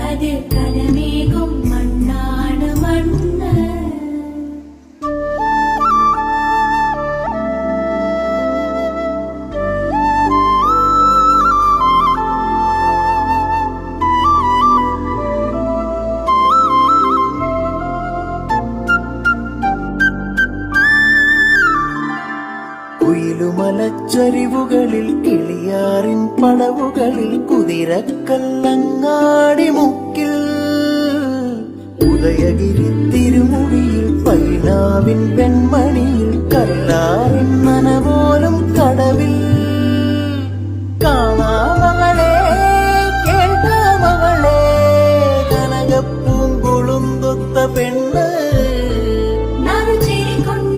കതിർ കലമേകും കുയിലുമലച്ചരിവുകളിൽ കിളിയാറിൻ പടവുകളിൽ കുതിരക്കല്ലങ്ങാടി മുക്കിൽ. ഉദയഗിരി തിരുമുടിയിൽ പൈനാവിൻ പെൺമണിയിൽ കല്ലാറിൻ നനപോലും കടവിൽ കാണാമകളെ കേട്ടാമകളെ കനകപ്പൂങ്കുളും കൊത്ത പെണ്ണ്